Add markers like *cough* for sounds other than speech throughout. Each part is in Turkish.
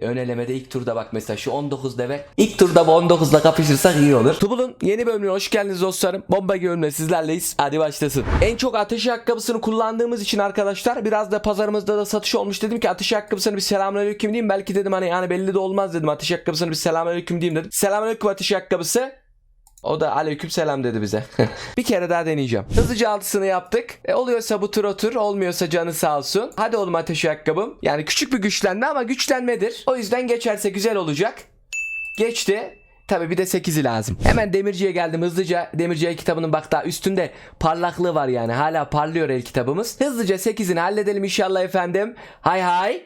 Ön elemede ilk turda bak mesela şu 19 deve. İlk turda bu 19'la kapışırsak iyi olur. Tubul'un yeni bölümüne hoş geldiniz dostlarım. Bomba bölümle sizlerleyiz. Hadi başlasın. En çok ateş ayakkabısını kullandığımız için arkadaşlar biraz da pazarımızda da satış olmuş. Dedim ki ateş ayakkabısını bir selamünaleyküm diyeyim. Belki dedim hani yani belli de olmaz dedim. Ateş ayakkabısını bir selamünaleyküm diyeyim dedim. Selamünaleyküm ateş ayakkabısı. O da aleyküm selam dedi bize. *laughs* bir kere daha deneyeceğim. Hızlıca altısını yaptık. E, oluyorsa bu tur otur, olmuyorsa canı sağ olsun. Hadi oğlum ateş ayakkabım. Yani küçük bir güçlenme ama güçlenmedir. O yüzden geçerse güzel olacak. Geçti. Tabi bir de 8'i lazım. Hemen demirciye geldim hızlıca. Demirci el kitabının bak daha üstünde parlaklığı var yani. Hala parlıyor el kitabımız. Hızlıca 8'ini halledelim inşallah efendim. Hay hay.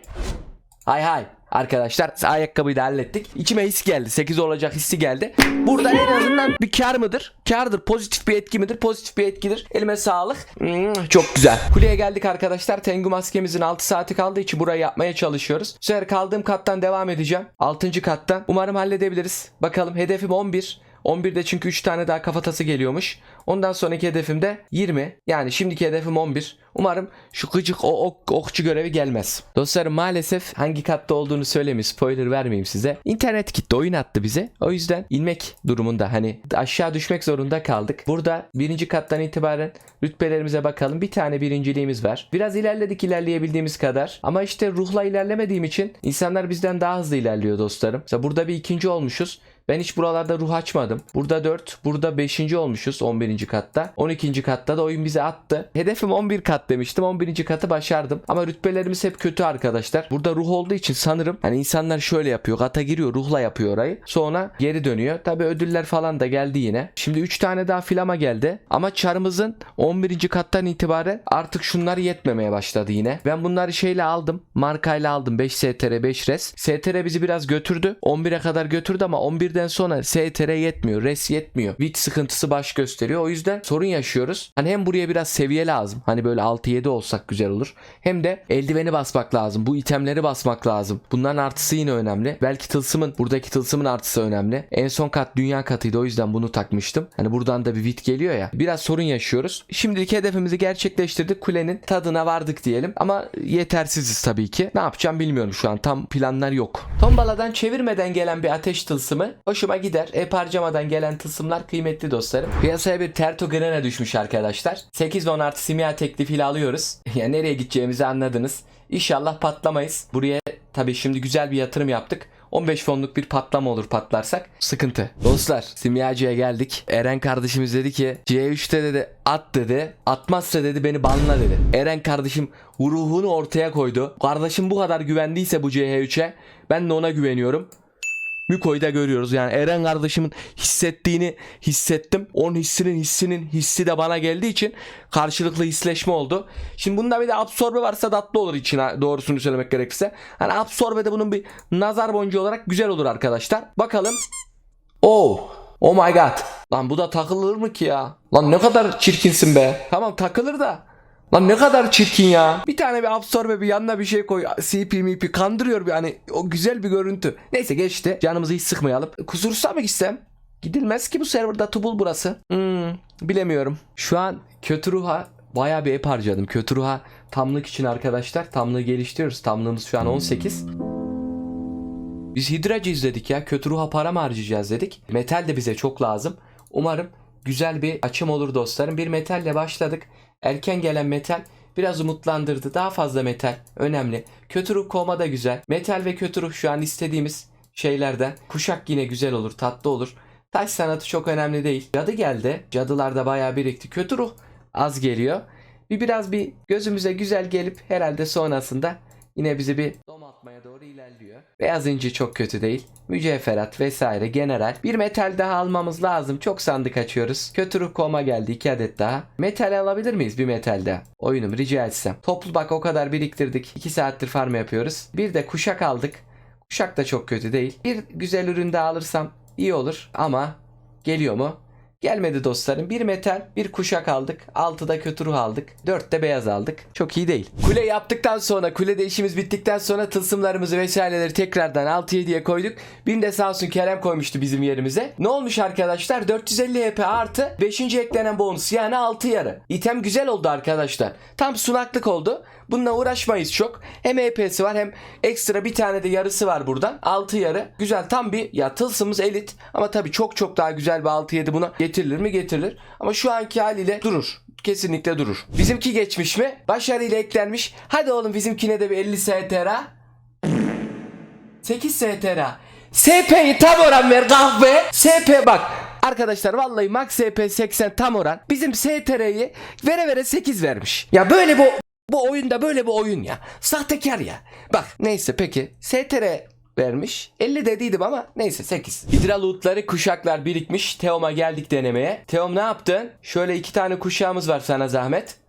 Hay hay. Arkadaşlar ayakkabıyı da hallettik. İçime his geldi. 8 olacak hissi geldi. Burada en azından bir kar mıdır? Kardır. Pozitif bir etki midir? Pozitif bir etkidir. Elime sağlık. Hmm, çok güzel. Kuleye geldik arkadaşlar. Tengu maskemizin 6 saati kaldığı için burayı yapmaya çalışıyoruz. Bu sefer kaldığım kattan devam edeceğim. 6. kattan. Umarım halledebiliriz. Bakalım hedefim 11. 11'de çünkü 3 tane daha kafatası geliyormuş. Ondan sonraki hedefim de 20. Yani şimdiki hedefim 11. Umarım şu gıcık o ok, okçu görevi gelmez. Dostlarım maalesef hangi katta olduğunu söylemeyeyim. Spoiler vermeyeyim size. İnternet gitti oyun attı bize. O yüzden inmek durumunda hani aşağı düşmek zorunda kaldık. Burada birinci kattan itibaren rütbelerimize bakalım. Bir tane birinciliğimiz var. Biraz ilerledik ilerleyebildiğimiz kadar. Ama işte ruhla ilerlemediğim için insanlar bizden daha hızlı ilerliyor dostlarım. Mesela burada bir ikinci olmuşuz. Ben hiç buralarda ruh açmadım. Burada 4, burada 5. olmuşuz 11. katta. 12. katta da oyun bize attı. Hedefim 11 kat demiştim. 11. katı başardım. Ama rütbelerimiz hep kötü arkadaşlar. Burada ruh olduğu için sanırım hani insanlar şöyle yapıyor. Kata giriyor, ruhla yapıyor orayı. Sonra geri dönüyor. Tabi ödüller falan da geldi yine. Şimdi 3 tane daha filama geldi. Ama çarımızın 11. kattan itibaren artık şunlar yetmemeye başladı yine. Ben bunları şeyle aldım. Markayla aldım. 5 STR 5 res. STR bizi biraz götürdü. 11'e kadar götürdü ama 11'den sonra STR yetmiyor. Res yetmiyor. Bit sıkıntısı baş gösteriyor. O yüzden sorun yaşıyoruz. Hani hem buraya biraz seviye lazım. Hani böyle 6-7 olsak güzel olur. Hem de eldiveni basmak lazım. Bu itemleri basmak lazım. Bunların artısı yine önemli. Belki tılsımın buradaki tılsımın artısı önemli. En son kat dünya katıydı. O yüzden bunu takmıştım. Hani buradan da bir bit geliyor ya. Biraz sorun yaşıyoruz. Şimdilik hedefimizi gerçekleştirdik. Kulenin tadına vardık diyelim. Ama yetersiziz tabii ki. Ne yapacağım bilmiyorum şu an. Tam planlar yok. Tombaladan çevirmeden gelen bir ateş tılsımı hoşuma gider. Ep harcamadan gelen tılsımlar kıymetli dostlarım. Piyasaya bir Terto Grena düşmüş arkadaşlar. 8 10 artı simya teklifiyle alıyoruz. *laughs* ya nereye gideceğimizi anladınız. İnşallah patlamayız. Buraya tabii şimdi güzel bir yatırım yaptık. 15 fonluk bir patlama olur patlarsak. Sıkıntı. Dostlar simyacıya geldik. Eren kardeşimiz dedi ki C3'te dedi at dedi. Atmazsa dedi beni banla dedi. Eren kardeşim ruhunu ortaya koydu. Kardeşim bu kadar güvendiyse bu CH3'e ben de ona güveniyorum. Miko'yu da görüyoruz. Yani Eren kardeşimin hissettiğini hissettim. Onun hissinin hissinin hissi de bana geldiği için karşılıklı hisleşme oldu. Şimdi bunda bir de absorbe varsa tatlı olur içine doğrusunu söylemek gerekirse. Hani absorbe de bunun bir nazar boncuğu olarak güzel olur arkadaşlar. Bakalım. Oh. Oh my god. Lan bu da takılır mı ki ya? Lan ne kadar çirkinsin be. Tamam takılır da. Lan ne kadar çirkin ya. Bir tane bir absorbe bir yanına bir şey koy. CP mipi kandırıyor bir hani o güzel bir görüntü. Neyse geçti. Canımızı hiç sıkmayalım. Kusursa mı gitsem? Gidilmez ki bu serverda tubul burası. Hmm, bilemiyorum. Şu an kötü ruha bayağı bir ep harcadım. Kötü ruha tamlık için arkadaşlar. Tamlığı geliştiriyoruz. Tamlığımız şu an 18. Biz Hidracı izledik ya. Kötü ruha para mı harcayacağız dedik. Metal de bize çok lazım. Umarım güzel bir açım olur dostlarım. Bir metalle başladık. Erken gelen metal biraz umutlandırdı. Daha fazla metal önemli. Kötü ruh koma da güzel. Metal ve kötü ruh şu an istediğimiz şeylerden. Kuşak yine güzel olur, tatlı olur. Taş sanatı çok önemli değil. Cadı geldi. Cadılar da bayağı birikti. Kötü ruh az geliyor. Bir biraz bir gözümüze güzel gelip herhalde sonrasında yine bizi bir domaltmaya doğru ilerliyor. Beyaz inci çok kötü değil. Mücevherat vesaire general. Bir metal daha almamız lazım. Çok sandık açıyoruz. Kötü ruh koma geldi 2 adet daha. Metal alabilir miyiz bir metal daha? Oyunum rica etsem. Toplu bak o kadar biriktirdik. 2 saattir farm yapıyoruz. Bir de kuşak aldık. Kuşak da çok kötü değil. Bir güzel ürün daha alırsam iyi olur ama geliyor mu? Gelmedi dostlarım. Bir metal, bir kuşak aldık. Altıda kötü ruh aldık. Dörtte beyaz aldık. Çok iyi değil. Kule yaptıktan sonra, kulede işimiz bittikten sonra tılsımlarımızı vesaireleri tekrardan 6-7'ye koyduk. Birini de sağ olsun Kerem koymuştu bizim yerimize. Ne olmuş arkadaşlar? 450 HP artı 5. eklenen bonus yani 6 yarı. İtem güzel oldu arkadaşlar. Tam sunaklık oldu. Bununla uğraşmayız çok. Hem EP'si var hem ekstra bir tane de yarısı var buradan. 6 yarı. Güzel tam bir ya tılsımız elit. Ama tabii çok çok daha güzel bir 6-7 buna getirilir mi? Getirilir. Ama şu anki haliyle durur. Kesinlikle durur. Bizimki geçmiş mi? Başarıyla eklenmiş. Hadi oğlum bizimkine de bir 50 STR. 8 STR. SP'yi tam oran ver kahve. SP bak. Arkadaşlar vallahi max SP 80 tam oran. Bizim STR'yi vere vere 8 vermiş. Ya böyle bu bu oyunda böyle bir oyun ya. Sahtekar ya. Bak neyse peki. STR vermiş. 50 dediydim ama neyse 8. Hidralutları kuşaklar birikmiş. Teom'a geldik denemeye. Teom ne yaptın? Şöyle iki tane kuşağımız var sana zahmet.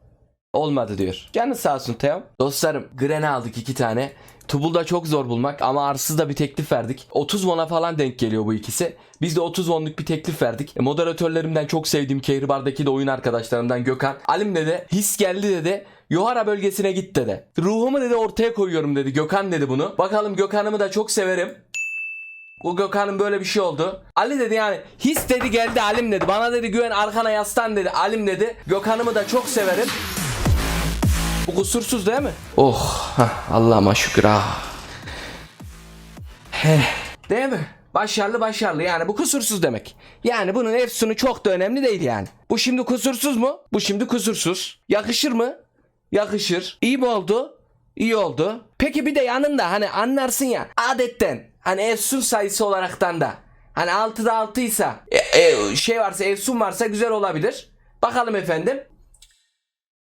Olmadı diyor. Canın sağ olsun Teom. Dostlarım Gren'e aldık iki tane. Tubul'da çok zor bulmak ama arsız da bir teklif verdik. 30 won'a falan denk geliyor bu ikisi. Biz de 30 won'luk bir teklif verdik. E, moderatörlerimden çok sevdiğim Kehribar'daki de oyun arkadaşlarımdan Gökhan. Alim dedi his geldi dedi. Yohara bölgesine git dedi. Ruhumu dedi ortaya koyuyorum dedi. Gökhan dedi bunu. Bakalım Gökhan'ımı da çok severim. Bu Gökhan'ın böyle bir şey oldu. Ali dedi yani his dedi geldi Alim dedi. Bana dedi güven arkana yaslan dedi. Alim dedi. Gökhan'ımı da çok severim. Bu kusursuz değil mi? Oh hah, Allah'ıma şükür ah. Heh, değil mi? Başarılı başarılı yani bu kusursuz demek. Yani bunun efsunu çok da önemli değil yani. Bu şimdi kusursuz mu? Bu şimdi kusursuz. Yakışır mı? Yakışır. İyi mi oldu? İyi oldu. Peki bir de yanında hani anlarsın ya adetten hani efsun sayısı olaraktan da hani 6'da 6 ise e, e, şey varsa efsun varsa güzel olabilir. Bakalım efendim.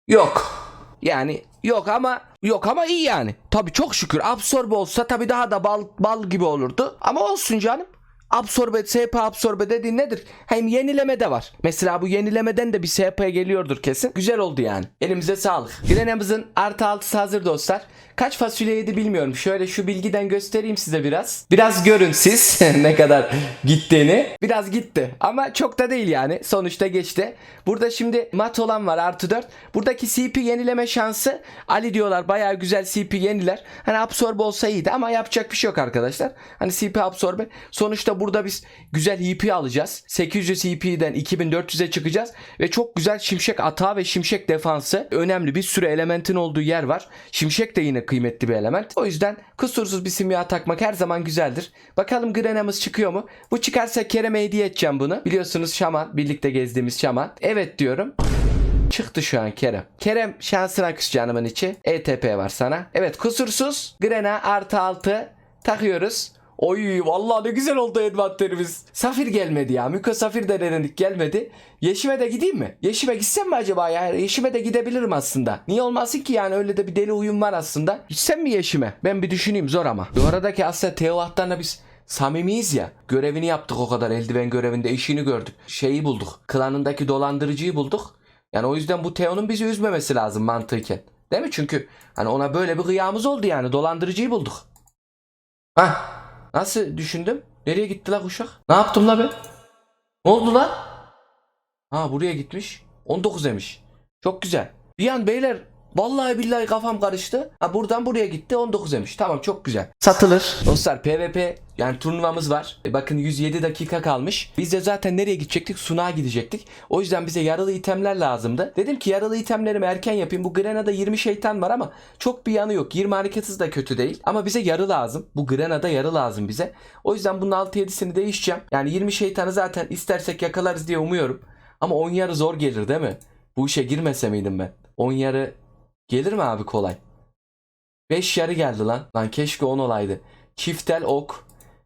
Yok. Yani yok ama yok ama iyi yani. Tabii çok şükür absorbe olsa tabii daha da bal bal gibi olurdu. Ama olsun canım. Absorbe, SP absorbe dediğin nedir? Hem yenileme de var. Mesela bu yenilemeden de bir SP geliyordur kesin. Güzel oldu yani. Elimize sağlık. Grenamızın artı altısı hazır dostlar. Kaç fasulye yedi bilmiyorum. Şöyle şu bilgiden göstereyim size biraz. Biraz görün siz *laughs* ne kadar gittiğini. Biraz gitti ama çok da değil yani. Sonuçta geçti. Burada şimdi mat olan var artı 4. Buradaki CP yenileme şansı Ali diyorlar bayağı güzel CP yeniler. Hani absorbe olsa iyiydi ama yapacak bir şey yok arkadaşlar. Hani CP absorbe. Sonuçta burada biz güzel EP alacağız. 800 EP'den 2400'e çıkacağız. Ve çok güzel şimşek atağı ve şimşek defansı. Önemli bir sürü elementin olduğu yer var. Şimşek de yine kıymetli bir element. O yüzden kusursuz bir simya takmak her zaman güzeldir. Bakalım Grena'mız çıkıyor mu? Bu çıkarsa Kerem'e hediye edeceğim bunu. Biliyorsunuz Şaman. Birlikte gezdiğimiz Şaman. Evet diyorum. Çıktı şu an Kerem. Kerem şansına küs canımın içi. ETP var sana. Evet kusursuz. Grena artı altı takıyoruz. Oy vallahi ne güzel oldu envanterimiz. Safir gelmedi ya. Miko Safir de denedik gelmedi. Yeşime de gideyim mi? Yeşime gitsem mi acaba ya? Yeşime de gidebilirim aslında. Niye olmasın ki yani öyle de bir deli uyum var aslında. Gitsem mi Yeşime? Ben bir düşüneyim zor ama. Bu aradaki aslında Teovat'tan biz samimiyiz ya. Görevini yaptık o kadar eldiven görevinde işini gördük. Şeyi bulduk. Klanındaki dolandırıcıyı bulduk. Yani o yüzden bu Teo'nun bizi üzmemesi lazım mantıken. Değil mi? Çünkü hani ona böyle bir kıyamız oldu yani. Dolandırıcıyı bulduk. Hah. Nasıl düşündüm? Nereye gitti la kuşak? Ne yaptım la ben? Ne oldu la? Ha buraya gitmiş. 19 demiş. Çok güzel. Bir an beyler Vallahi billahi kafam karıştı. Ha buradan buraya gitti 19 demiş. Tamam çok güzel. Satılır. Dostlar PvP yani turnuvamız var. E, bakın 107 dakika kalmış. Biz de zaten nereye gidecektik? Sunağa gidecektik. O yüzden bize yaralı itemler lazımdı. Dedim ki yaralı itemlerimi erken yapayım. Bu Grena'da 20 şeytan var ama çok bir yanı yok. 20 hareketsiz de kötü değil. Ama bize yarı lazım. Bu Grena'da yarı lazım bize. O yüzden bunun 6-7'sini değişeceğim. Yani 20 şeytanı zaten istersek yakalarız diye umuyorum. Ama 10 yarı zor gelir değil mi? Bu işe girmese miydim ben? 10 yarı Gelir mi abi kolay? 5 yarı geldi lan. Lan keşke 10 olaydı. Çiftel ok.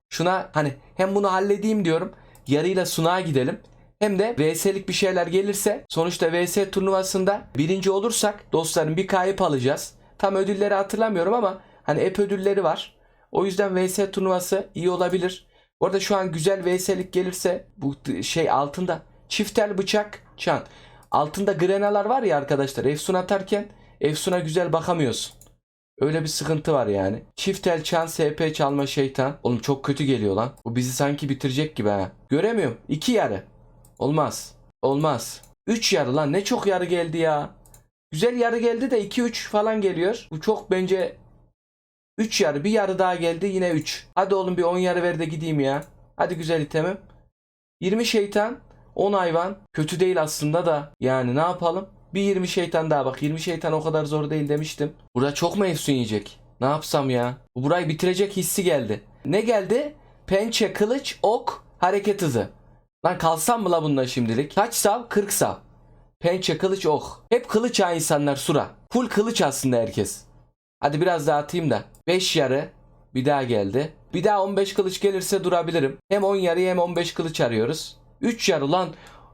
Şuna hani hem bunu halledeyim diyorum. Yarıyla sunağa gidelim. Hem de VS'lik bir şeyler gelirse sonuçta VS turnuvasında birinci olursak dostlarım bir kayıp alacağız. Tam ödülleri hatırlamıyorum ama hani ep ödülleri var. O yüzden VS turnuvası iyi olabilir. Bu arada şu an güzel VS'lik gelirse bu şey altında çiftel bıçak çan. Altında grenalar var ya arkadaşlar. Efsun atarken Efsun'a güzel bakamıyorsun. Öyle bir sıkıntı var yani. Çift el çan SP çalma şeytan. Oğlum çok kötü geliyor lan. Bu bizi sanki bitirecek gibi ha. Göremiyorum. İki yarı. Olmaz. Olmaz. Üç yarı lan ne çok yarı geldi ya. Güzel yarı geldi de 2-3 falan geliyor. Bu çok bence 3 yarı bir yarı daha geldi yine 3. Hadi oğlum bir 10 yarı ver de gideyim ya. Hadi güzel itemim. 20 şeytan 10 hayvan. Kötü değil aslında da. Yani ne yapalım? Bir 20 şeytan daha bak. 20 şeytan o kadar zor değil demiştim. Burada çok mu yiyecek? Ne yapsam ya? Bu burayı bitirecek hissi geldi. Ne geldi? Pençe, kılıç, ok, hareket hızı. Lan kalsam mı la bundan şimdilik? Kaç sav? 40 sav. Pençe, kılıç, ok. Hep kılıç ha insanlar sura. Full kılıç aslında herkes. Hadi biraz daha atayım da. 5 yarı. Bir daha geldi. Bir daha 15 kılıç gelirse durabilirim. Hem 10 yarı hem 15 kılıç arıyoruz. 3 yarı lan.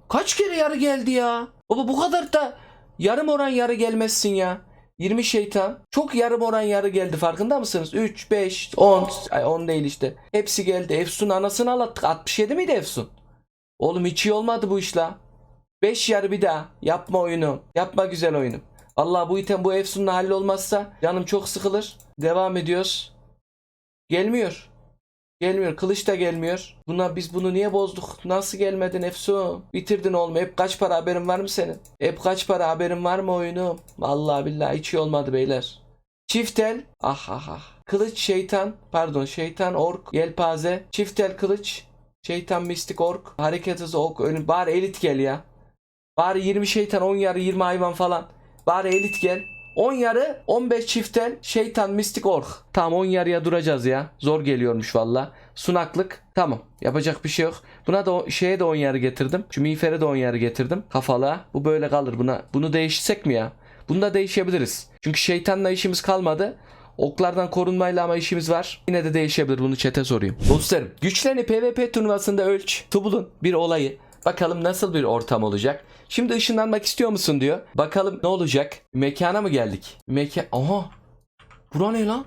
Kaç kere yarı geldi ya? Baba bu kadar da yarım oran yarı gelmezsin ya. 20 şeytan. Çok yarım oran yarı geldi farkında mısınız? 3, 5, 10. Ay 10 değil işte. Hepsi geldi. Efsun anasını ağlattık. 67 miydi Efsun? Oğlum hiç iyi olmadı bu iş la. 5 yarı bir daha. Yapma oyunu. Yapma güzel oyunu. Allah bu item bu Efsun'un hali olmazsa canım çok sıkılır. Devam ediyoruz. Gelmiyor. Gelmiyor. Kılıç da gelmiyor. Buna biz bunu niye bozduk? Nasıl gelmedin Efsun? Bitirdin oğlum. Hep kaç para haberin var mı senin? Hep kaç para haberin var mı oyunu? Vallahi billahi hiç iyi olmadı beyler. Çiftel. Ah ah ah. Kılıç şeytan. Pardon şeytan ork. Yelpaze. Çiftel kılıç. Şeytan mistik ork. Hareket hızı ok. Bari elit gel ya. Bari 20 şeytan 10 yarı 20 hayvan falan. Bari elit gel. 10 yarı 15 çiftel şeytan mistik ork. Tamam 10 yarıya duracağız ya. Zor geliyormuş valla. Sunaklık tamam yapacak bir şey yok. Buna da şeye de 10 yarı getirdim. Şu miğfere de 10 yarı getirdim. Kafalığa. Bu böyle kalır buna. Bunu değişsek mi ya? Bunu da değişebiliriz. Çünkü şeytanla işimiz kalmadı. Oklardan korunmayla ama işimiz var. Yine de değişebilir bunu çete sorayım. Dostlarım güçlerini PvP turnuvasında ölç. Tubulun bir olayı. Bakalım nasıl bir ortam olacak. Şimdi ışınlanmak istiyor musun diyor. Bakalım ne olacak. Mekana mı geldik? Mekan... Aha. Bura ne lan?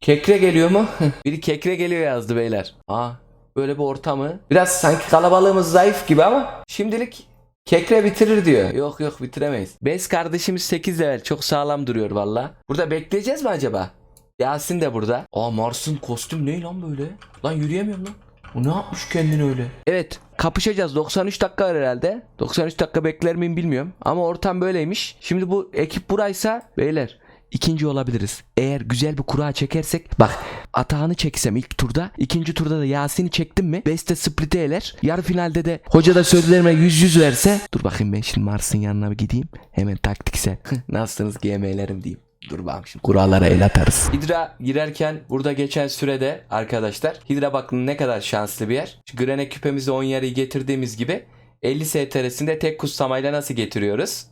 Kekre geliyor mu? *laughs* Biri kekre geliyor yazdı beyler. Aa böyle bir ortamı. Biraz sanki kalabalığımız zayıf gibi ama şimdilik kekre bitirir diyor. Yok yok bitiremeyiz. Bez kardeşimiz 8 level çok sağlam duruyor valla. Burada bekleyeceğiz mi acaba? Yasin de burada. Aa Mars'ın kostüm ne lan böyle? Lan yürüyemiyorum lan. O ne yapmış kendini öyle? Evet kapışacağız 93 dakika var herhalde. 93 dakika bekler miyim bilmiyorum. Ama ortam böyleymiş. Şimdi bu ekip buraysa beyler ikinci olabiliriz. Eğer güzel bir kura çekersek bak Atahan'ı çeksem ilk turda ikinci turda da Yasin'i çektim mi Beste split'e eler. Yarı finalde de hoca da sözlerime yüz yüz verse dur bakayım ben şimdi Mars'ın yanına bir gideyim. Hemen taktiksel. *laughs* Nasılsınız GM'lerim diyeyim. Dur bakalım şimdi kurallara el atarız. Hidra girerken burada geçen sürede arkadaşlar Hidra bakın ne kadar şanslı bir yer. Şu Grene küpemizi 10 yarıyı getirdiğimiz gibi 50 STR'sinde tek kutsamayla nasıl getiriyoruz?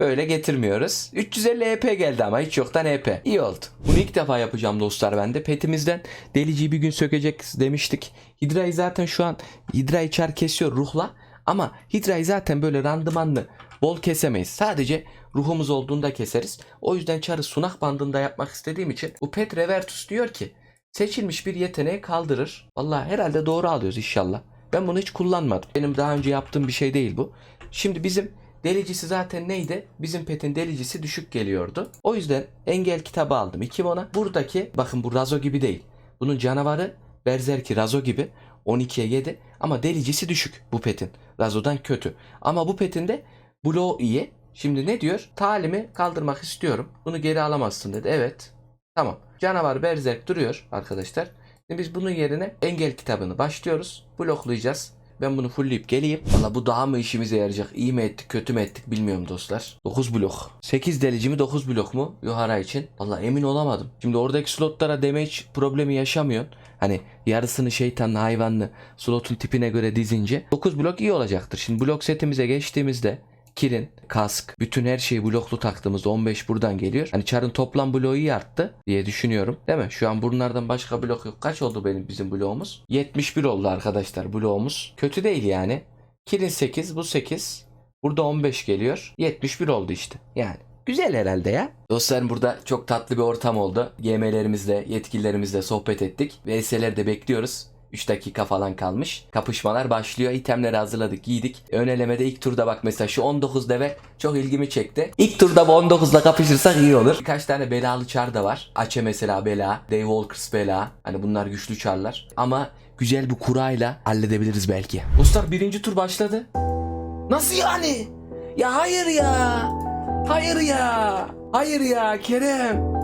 Böyle getirmiyoruz. 350 EP geldi ama hiç yoktan EP. İyi oldu. Bunu ilk defa yapacağım dostlar ben de. Petimizden deliciyi bir gün sökecek demiştik. Hidra'yı zaten şu an Hidra'yı çar kesiyor ruhla. Ama Hidra'yı zaten böyle randımanlı bol kesemeyiz. Sadece ruhumuz olduğunda keseriz. O yüzden çarı sunak bandında yapmak istediğim için bu Pet Revertus diyor ki seçilmiş bir yeteneği kaldırır. Vallahi herhalde doğru alıyoruz inşallah. Ben bunu hiç kullanmadım. Benim daha önce yaptığım bir şey değil bu. Şimdi bizim delicisi zaten neydi? Bizim petin delicisi düşük geliyordu. O yüzden engel kitabı aldım. İki ona. Buradaki bakın bu Razo gibi değil. Bunun canavarı Berzerki Razo gibi 12'ye 7 ama delicisi düşük bu petin. Razo'dan kötü. Ama bu petin de bloğu iyi. Şimdi ne diyor? Talimi kaldırmak istiyorum. Bunu geri alamazsın dedi. Evet. Tamam. Canavar Berzerk duruyor arkadaşlar. Şimdi biz bunun yerine engel kitabını başlıyoruz. Bloklayacağız. Ben bunu fullleyip geleyim. Valla bu daha mı işimize yarayacak? İyi mi ettik kötü mü ettik bilmiyorum dostlar. 9 blok. 8 delici mi 9 blok mu? Yohara için. Valla emin olamadım. Şimdi oradaki slotlara damage problemi yaşamıyorsun. Hani yarısını şeytanlı hayvanlı slotun tipine göre dizince 9 blok iyi olacaktır. Şimdi blok setimize geçtiğimizde Kirin, kask, bütün her şeyi bloklu taktığımızda 15 buradan geliyor. Hani çarın toplam bloğu iyi arttı diye düşünüyorum. Değil mi? Şu an bunlardan başka blok yok. Kaç oldu benim bizim bloğumuz? 71 oldu arkadaşlar bloğumuz. Kötü değil yani. Kirin 8, bu 8. Burada 15 geliyor. 71 oldu işte. Yani Güzel herhalde ya. Dostlarım burada çok tatlı bir ortam oldu. GM'lerimizle, yetkililerimizle sohbet ettik. VS'leri de bekliyoruz. 3 dakika falan kalmış. Kapışmalar başlıyor. İtemleri hazırladık, giydik. Ön elemede ilk turda bak mesela şu 19 deve çok ilgimi çekti. İlk turda bu 19'la kapışırsak iyi olur. Birkaç tane belalı çar da var. Açe mesela bela, Dave Walkers bela. Hani bunlar güçlü çarlar. Ama güzel bir kurayla halledebiliriz belki. Dostlar birinci tur başladı. Nasıl yani? Ya hayır ya. Hayır ya. Hayır ya Kerem.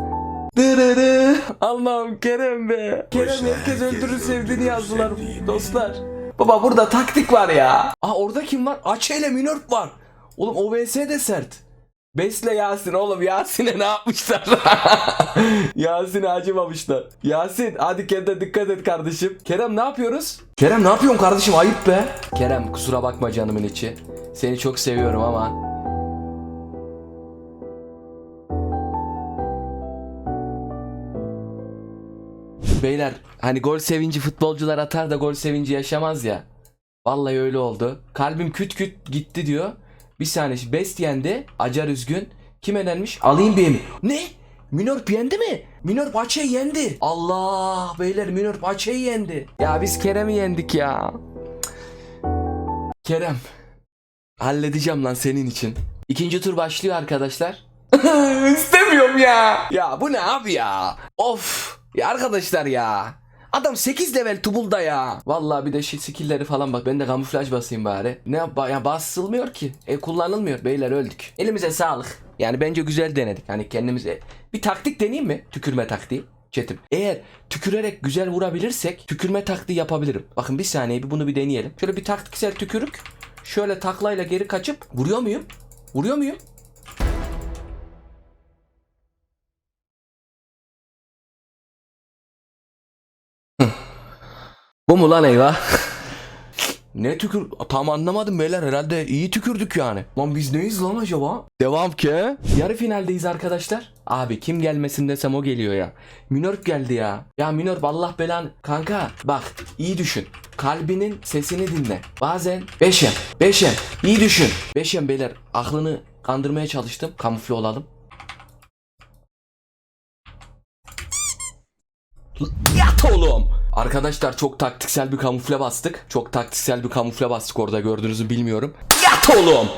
Dırırı. Allah'ım Kerem be. Kerem herkes öldürür sevdiğini yazdılar dostlar. Baba burada taktik var ya. Aa orada kim var? Açe ile Minörp var. Oğlum OBS de sert. Besle Yasin oğlum Yasin'e ne yapmışlar? *laughs* Yasin'e acımamışlar. Yasin hadi kendine dikkat et kardeşim. Kerem ne yapıyoruz? Kerem ne yapıyorsun kardeşim ayıp be. Kerem kusura bakma canımın içi. Seni çok seviyorum ama. Beyler hani gol sevinci futbolcular atar da gol sevinci yaşamaz ya. Vallahi öyle oldu. Kalbim küt küt gitti diyor. Bir saniye Best yendi. Acar üzgün. Kim elenmiş? Alayım bir Ne? Minor yendi mi? Minor Paça'yı yendi. Allah beyler Minor Paça'yı yendi. Ya biz Kerem'i yendik ya. Kerem. Halledeceğim lan senin için. İkinci tur başlıyor arkadaşlar. *laughs* İstemiyorum ya. Ya bu ne abi ya? Of. Ya arkadaşlar ya. Adam 8 level tubulda ya. Vallahi bir de şey skill'leri falan bak. Ben de kamuflaj basayım bari. Ne yap ya basılmıyor ki. E kullanılmıyor. Beyler öldük. Elimize sağlık. Yani bence güzel denedik. Hani kendimize bir taktik deneyeyim mi? Tükürme taktiği. Çetim. Eğer tükürerek güzel vurabilirsek tükürme taktiği yapabilirim. Bakın bir saniye bir bunu bir deneyelim. Şöyle bir taktiksel tükürük. Şöyle taklayla geri kaçıp vuruyor muyum? Vuruyor muyum? Bu mu lan eyvah? *laughs* ne tükür... Tam anlamadım beyler herhalde iyi tükürdük yani. Lan biz neyiz lan acaba? Devam ki. Yarı finaldeyiz arkadaşlar. Abi kim gelmesin desem o geliyor ya. Minörp geldi ya. Ya Minörp Allah belan. Kanka bak iyi düşün. Kalbinin sesini dinle. Bazen Beşem. Beşem. iyi düşün. Beşem beyler aklını kandırmaya çalıştım. Kamufle olalım. Yat oğlum. Arkadaşlar çok taktiksel bir kamufle bastık. Çok taktiksel bir kamufle bastık orada gördüğünüzü bilmiyorum. Yat oğlum.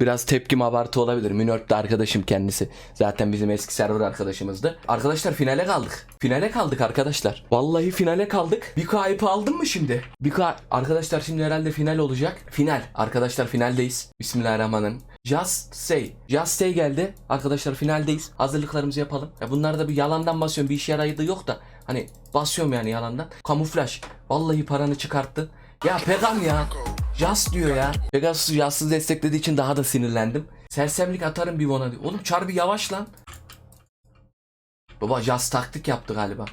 Biraz tepkim abartı olabilir. Minört de arkadaşım kendisi. Zaten bizim eski server arkadaşımızdı. Arkadaşlar finale kaldık. Finale kaldık arkadaşlar. Vallahi finale kaldık. Bir kayıp aldın mı şimdi? Bir ka Arkadaşlar şimdi herhalde final olacak. Final. Arkadaşlar finaldeyiz. Bismillahirrahmanirrahim. Just Say. Just Say geldi. Arkadaşlar finaldeyiz. Hazırlıklarımızı yapalım. Ya bunlar da bir yalandan basıyorum. Bir işe yaradığı yok da. Hani basıyorum yani yalandan. Kamuflaj. Vallahi paranı çıkarttı. Ya Pegam ya. Just diyor ya. Pegasus Just'ı desteklediği için daha da sinirlendim. Sersemlik atarım bir ona diyor. Oğlum çar bir yavaş lan. Baba Just taktik yaptı galiba.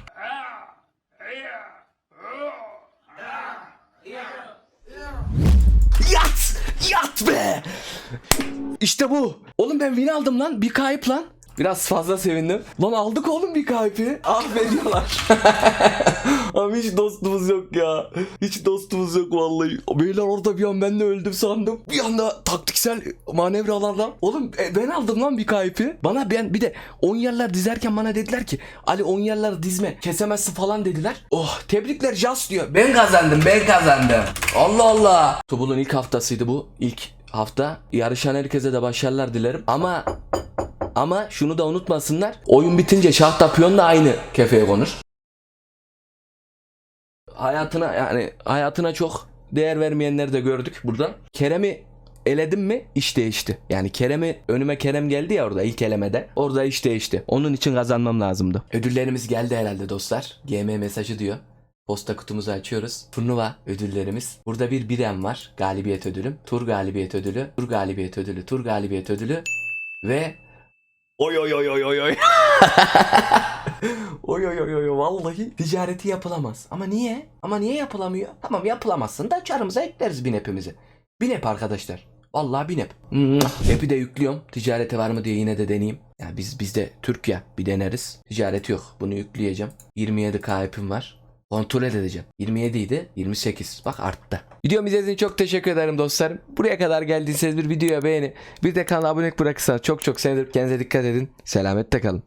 Yat! Yat be! İşte bu. Oğlum ben win aldım lan. Bir kayıp lan. Biraz fazla sevindim. Lan aldık oğlum bir kayıpı. Affediyorlar. *laughs* Abi hiç dostumuz yok ya. Hiç dostumuz yok vallahi. Beyler orada bir an ben de öldüm sandım. Bir anda taktiksel manevralarla. Oğlum e, ben aldım lan bir kayıpı. Bana ben bir de 10 yerler dizerken bana dediler ki Ali 10 yerler dizme kesemezsin falan dediler. Oh tebrikler Jas diyor. Ben kazandım ben kazandım. Allah Allah. Tubul'un ilk haftasıydı bu. İlk hafta. Yarışan herkese de başarılar dilerim. Ama ama şunu da unutmasınlar. Oyun bitince şah tapiyon da aynı kefeye konur. Hayatına yani hayatına çok değer vermeyenleri de gördük burada. Kerem'i eledim mi iş değişti. Yani Kerem'i önüme Kerem geldi ya orada ilk elemede. Orada iş değişti. Onun için kazanmam lazımdı. Ödüllerimiz geldi herhalde dostlar. GM mesajı diyor. Posta kutumuzu açıyoruz. Turnuva ödüllerimiz. Burada bir birem var. Galibiyet ödülüm. Tur galibiyet ödülü. Tur galibiyet ödülü. Tur galibiyet ödülü. Ve Oy oy oy oy oy *laughs* oy. oy oy oy oy vallahi ticareti yapılamaz. Ama niye? Ama niye yapılamıyor? Tamam yapılamazsın da çarımıza ekleriz bin hepimizi. Bin hep arkadaşlar. Vallahi bin hep. Hepi de yüklüyorum. Ticareti var mı diye yine de deneyeyim. Ya biz bizde Türk ya bir deneriz. Ticareti yok. Bunu yükleyeceğim. 27 k hepim var. Kontrol edeceğim. 27 idi. 28. Bak arttı. Videomu izlediğiniz için çok teşekkür ederim dostlarım. Buraya kadar geldiyseniz bir videoya beğeni. Bir de kanala abone bırakırsanız çok çok sevinirim. Kendinize dikkat edin. Selametle kalın.